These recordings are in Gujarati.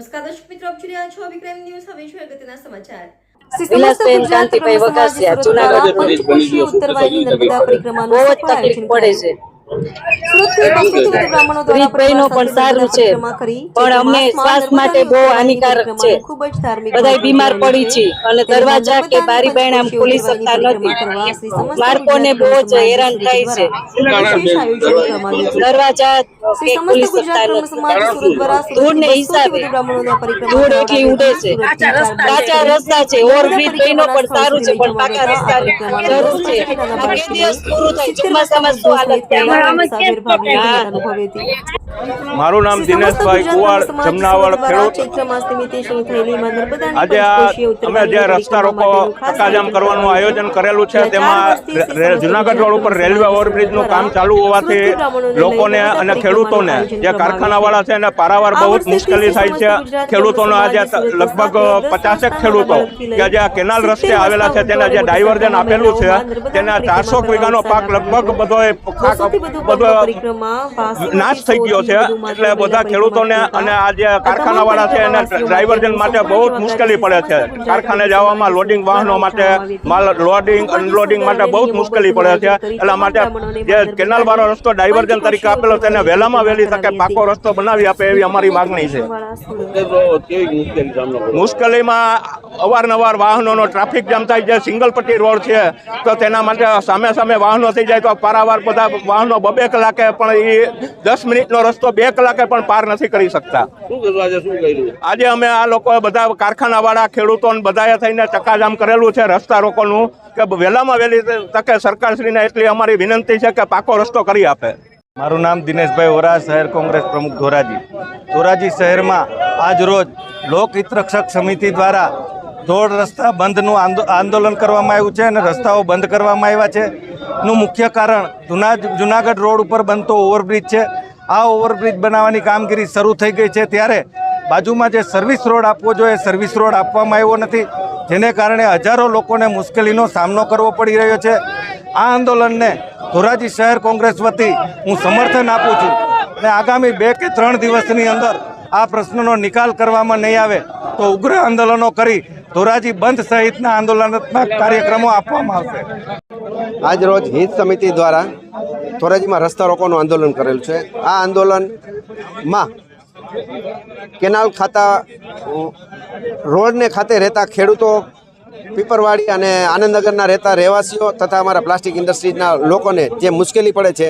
નમસ્કાર દર્શક મિત્રો આપ જોઈ રહ્યા છો વિક્રમ ન્યૂઝ. હવે જોઈએ અગત્યના સમાચાર. કાંતિભાઈ વઘાસિયા, જુનાગઢ. ઉત્તરવાહિની નર્મદા પરિક્રમાનું બહુ તકલીફ પડે છે. બ્રાહ્મણો દ્વારા રીત બહેનો પણ સારું છે. પણ અમને શ્વાસ માટે બહુ હાનિકારક છે. ખૂબ જ ધાર્મિક બધાય મહત્વ બીમાર પડી છે. અને દરવાજા કે બારી પંચકોશીય ખોલી શકતા નથી. બાળકોને બહુ જ હેરાન થાય છે. દરવાજા કે ખોલી શકતા નથી સમાજ સુરત ધૂળને હિસાબે. ધૂળ એટલી ઉડે છે. કાચા રસ્તા છે ઓવરબ્રિજ બહેનો પણ સારું છે પણ પાકા રસ્તા જરૂર છે દિવસ પૂરું થાય ચોમાસામાં શું હાલત થાય મારું નામ દિનેશભાઈ કુવાડ જમનાવળ ખેડૂત. આજે આ અમે જે રસ્તા રોકો ચક્કાજામ કરવાનું આયોજન કરેલું છે તેમાં જુનાગઢ રોડ ઉપર રેલવે ઓવરબ્રિજનું કામ ચાલુ હોવાથી લોકોને અને ખેડૂતોને જે કારખાનાવાળા છે એને પારાવાર બહુ જ મુશ્કેલી થાય છે. ખેડૂતોનો આજે લગભગ પચાસેક ખેડૂતો કે જે આ કેનાલ રસ્તે આવેલા છે તેને જે ડાયવર્જન આપેલું છે તેના ચારસો વીઘાનો પાક લગભગ બધો બધો નાશ થઈ ગયો છે. એટલે બધા ખેડૂતોને અને આ જે કારખાનાવાળા છે એને ડ્રાઈવર્જન માટે બહુ જ મુશ્કેલી પડે છે. કારખાને જવામાં લોડિંગ વાહનો માટે માલ લોડિંગ અનલોડિંગ માટે બહુ જ મુશ્કેલી પડે છે. એટલા માટે જે કેનાલ વાળો રસ્તો ડાયવર્જન તરીકે આપેલો તેને વહેલામાં વહેલી તકે પાકો રસ્તો બનાવી આપે એવી અમારી માગણી છે. મુશ્કેલીમાં અવારનવાર વાહનોનો ટ્રાફિક જામ થાય છે સિંગલ પટ્ટી રોડ છે તો તેના માટે સામે સામે વાહનો થઈ જાય તો પારાવાર બધા વાહનો બબે કલાકે પણ એ દસ મિનિટનો રસ્તો બે કલાકે પણ પાર નથી કરી શકતા. આજે શું કર્યું? આજે અમે આ લોકો બધા કારખાનાવાળા ખેડૂતો ને બધાએ થઈને ચક્કાજામ કરેલું છે રસ્તા રોકોનું કે વહેલામાં વહેલી તકે સરકારશ્રીને એટલી અમારી વિનંતી છે કે પાકો રસ્તો કરી આપે. મારું નામ દિનેશભાઈ વોરા શહેર કોંગ્રેસ પ્રમુખ ધોરાજી. ધોરાજી શહેરમાં આજ રોજ લોકહિત રક્ષક સમિતિ દ્વારા ધોળ રસ્તા બંધનું આંદોલન કરવામાં આવ્યું છે અને રસ્તાઓ બંધ કરવામાં આવ્યા છે. નું મુખ્ય કારણ જુના જુનાગઢ રોડ ઉપર બનતો ઓવરબ્રિજ છે. આ ઓવરબ્રિજ બનાવવાની કામગીરી શરૂ થઈ ગઈ છે ત્યારે બાજુમાં જે સર્વિસ રોડ આપવો જોઈએ સર્વિસ રોડ આપવામાં આવ્યો નથી, જેને કારણે હજારો લોકોને મુશ્કેલીનો સામનો કરવો પડી રહ્યો છે. આ આંદોલનને ધોરાજી શહેર કોંગ્રેસ વતી હું સમર્થન આપું છું અને આગામી બે કે ત્રણ દિવસની અંદર આ પ્રશ્નનો નિકાલ કરવામાં નહીં આવે તો ઉગ્ર આંદોલનો કરી ધોરાજી બંધ સહિતના આંદોલનાત્મક કાર્યક્રમો આપવામાં આવશે. આજ રોજ હિત સમિતિ દ્વારા ધોરાજીમાં રસ્તા રોકોનું આંદોલન કરેલું છે. આ આંદોલનમાં કેનાલ ખાતા, રોડને ખાતે રહેતા ખેડૂતો, પીપરવાડી અને આનંદનગરના રહેતા રહેવાસીઓ તથા અમારા પ્લાસ્ટિક ઇન્ડસ્ટ્રીઝના લોકોને જે મુશ્કેલી પડે છે,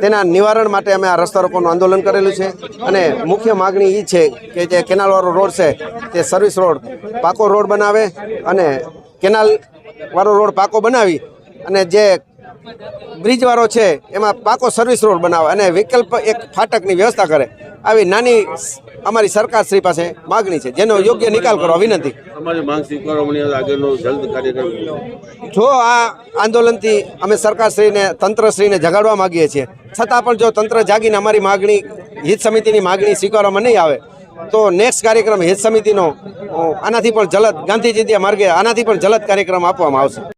તેના નિવારણ માટે અમે આ રસ્તા રોકોનું આંદોલન કરેલું છે. અને મુખ્ય માગણી એ છે કે જે કેનાલવાળો રોડ છે, તે સર્વિસ રોડ પાકો રોડ બનાવે અને કેનાલ વાળો રોડ પાકો બનાવી અને જે બ્રિજવાળો છે એમાં પાકો સર્વિસ રોડ બનાવે અને વિકલ્પ એક ફાટકની વ્યવસ્થા કરે. આવી નાની અમારી સરકાર શ્રી પાસે માગણી છે. જેનો યોગ્ય નિકાલ કરો વિનંતી. તમારી માંગ સ્વીકારવાની આગળનો જલ્દ કાર્યક્રમ. જો આ આંદોલનથી અમે સરકારશ્રીને તંત્રશ્રીને જગાડવા માગીએ છીએ છતાં પણ જો તંત્ર જાગીને અમારી માગણી હિત સમિતિની માગણી સ્વીકારવામાં નહીં આવે તો નેક્સ્ટ કાર્યક્રમ હિત સમિતિનો આનાથી પણ જલદ ગાંધીજી માર્ગે આનાથી પણ જલદ કાર્યક્રમ આપવામાં આવશે.